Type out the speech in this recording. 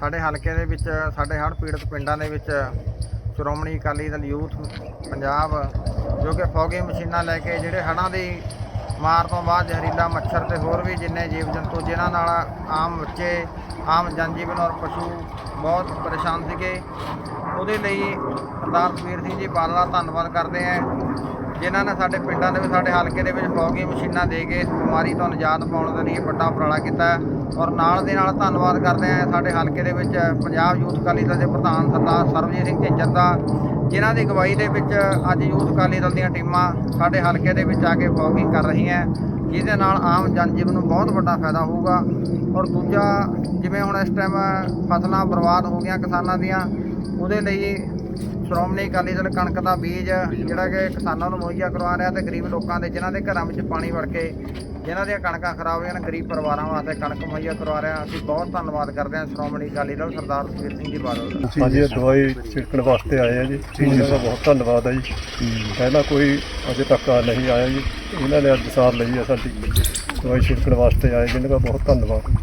ਸਾਡੇ ਹਲਕੇ ਦੇ ਵਿੱਚ, ਸਾਡੇ ਹੜ੍ਹ ਪੀੜਤ ਪਿੰਡਾਂ ਦੇ ਵਿੱਚ ਸ਼੍ਰੋਮਣੀ ਅਕਾਲੀ ਦਲ ਯੂਥ ਪੰਜਾਬ, ਜੋ ਕਿ ਫੌਗੀ ਮਸ਼ੀਨਾਂ ਲੈ ਕੇ ਜਿਹੜੇ ਹੜ੍ਹਾਂ ਦੀ ਮਾਰ ਤੋਂ ਬਾਅਦ ਜ਼ਹਿਰੀਲਾ ਮੱਛਰ ਤੇ ਹੋਰ ਵੀ ਜਿੰਨੇ ਜੀਵ ਜੰਤੂ, ਜਿਨ੍ਹਾਂ ਨਾਲ ਆਮ ਬੱਚੇ, ਆਮ ਜਨਜੀਵਨ ਔਰ ਪਸ਼ੂ ਬਹੁਤ ਪਰੇਸ਼ਾਨ ਸੀਗੇ। ਉਹਦੇ ਲਈ ਸਰਦਾਰ ਸੁਖਬੀਰ ਸਿੰਘ ਜੀ ਬਾਦਲ ਦਾ ਧੰਨਵਾਦ ਕਰਦੇ ਹਾਂ ਜਿਨ੍ਹਾਂ ਨੇ ਸਾਡੇ ਪਿੰਡਾਂ ਦੇ ਵਿੱਚ, ਸਾਡੇ ਹਲਕੇ ਦੇ ਵਿੱਚ ਫੌਗੀ ਮਸ਼ੀਨਾਂ ਦੇ ਕੇ ਇਸ ਬਿਮਾਰੀ ਤੋਂ ਨਿਜਾਤ ਪਾਉਣ ਦੇ ਲਈ ਵੱਡਾ ਉਪਰਾਲਾ ਕੀਤਾ ਔਰ ਨਾਲ ਦੇ ਨਾਲ ਧੰਨਵਾਦ ਕਰਦੇ ਹਾਂ ਸਾਡੇ ਹਲਕੇ ਦੇ ਵਿੱਚ ਪੰਜਾਬ ਯੂਥ ਅਕਾਲੀ ਦਲ ਦੇ ਪ੍ਰਧਾਨ ਸਰਦਾਰ ਸਰਬਜੀਤ ਸਿੰਘ ਝਿੰਜਰ ਦਾ, ਜਿਨ੍ਹਾਂ ਦੀ ਅਗਵਾਈ ਦੇ ਵਿੱਚ ਅੱਜ ਯੂਥ ਅਕਾਲੀ ਦਲ ਦੀਆਂ ਟੀਮਾਂ ਸਾਡੇ ਹਲਕੇ ਦੇ ਵਿੱਚ ਆ ਕੇ ਫੌਗਿੰਗ ਕਰ ਰਹੀਆਂ ਜਿਹਦੇ ਨਾਲ ਆਮ ਜਨਜੀਵਨ ਨੂੰ ਬਹੁਤ ਵੱਡਾ ਫਾਇਦਾ ਹੋਊਗਾ। ਔਰ ਦੂਜਾ, ਜਿਵੇਂ ਹੁਣ ਇਸ ਟਾਈਮ ਫਸਲਾਂ ਬਰਬਾਦ ਹੋ ਗਈਆਂ ਕਿਸਾਨਾਂ ਦੀਆਂ, ਉਹਦੇ ਲਈ ਸ਼੍ਰੋਮਣੀ ਅਕਾਲੀ ਦਲ ਕਣਕ ਦਾ ਬੀਜ ਜਿਹੜਾ ਕਿ ਕਿਸਾਨਾਂ ਨੂੰ ਮੁਹੱਈਆ ਕਰਵਾ ਰਿਹਾ ਤੇ ਗਰੀਬ ਲੋਕਾਂ ਦੇ, ਜਿਨ੍ਹਾਂ ਦੇ ਘਰਾਂ ਵਿੱਚ ਪਾਣੀ ਵੜ ਕੇ, ਜਿਨ੍ਹਾਂ ਦੀਆਂ ਕਣਕਾਂ ਖਰਾਬ ਹੋਈਆਂ ਨੇ, ਗਰੀਬ ਪਰਿਵਾਰਾਂ ਵਾਸਤੇ ਕਣਕ ਮੁਹੱਈਆ ਕਰਵਾ ਰਿਹਾ। ਅਸੀਂ ਬਹੁਤ ਧੰਨਵਾਦ ਕਰਦੇ ਹਾਂ ਸ਼੍ਰੋਮਣੀ ਅਕਾਲੀ ਦਲ ਸਰਦਾਰ ਸੁਖਬੀਰ ਸਿੰਘ ਜੀ ਬਾਦਲ ਦਾ। ਹਾਂਜੀ ਇਹ ਦਵਾਈ ਛਿੜਕਣ ਵਾਸਤੇ ਆਏ ਆ ਜੀ। ਇਹਨਾਂ ਦਾ ਬਹੁਤ ਧੰਨਵਾਦ ਹੈ ਜੀ। ਪਹਿਲਾਂ ਕੋਈ ਅਜੇ ਤੱਕ ਨਹੀਂ ਆਇਆ ਜੀ। ਇਹਨਾਂ ਨੇ ਅੱਜ ਸਾਰ ਲਈ ਹੈ ਸਾਡੀ ਦਵਾਈ ਛਿੜਕਣ ਵਾਸਤੇ ਆਏ, ਜਿਨ੍ਹਾਂ ਦਾ ਬਹੁਤ ਧੰਨਵਾਦ।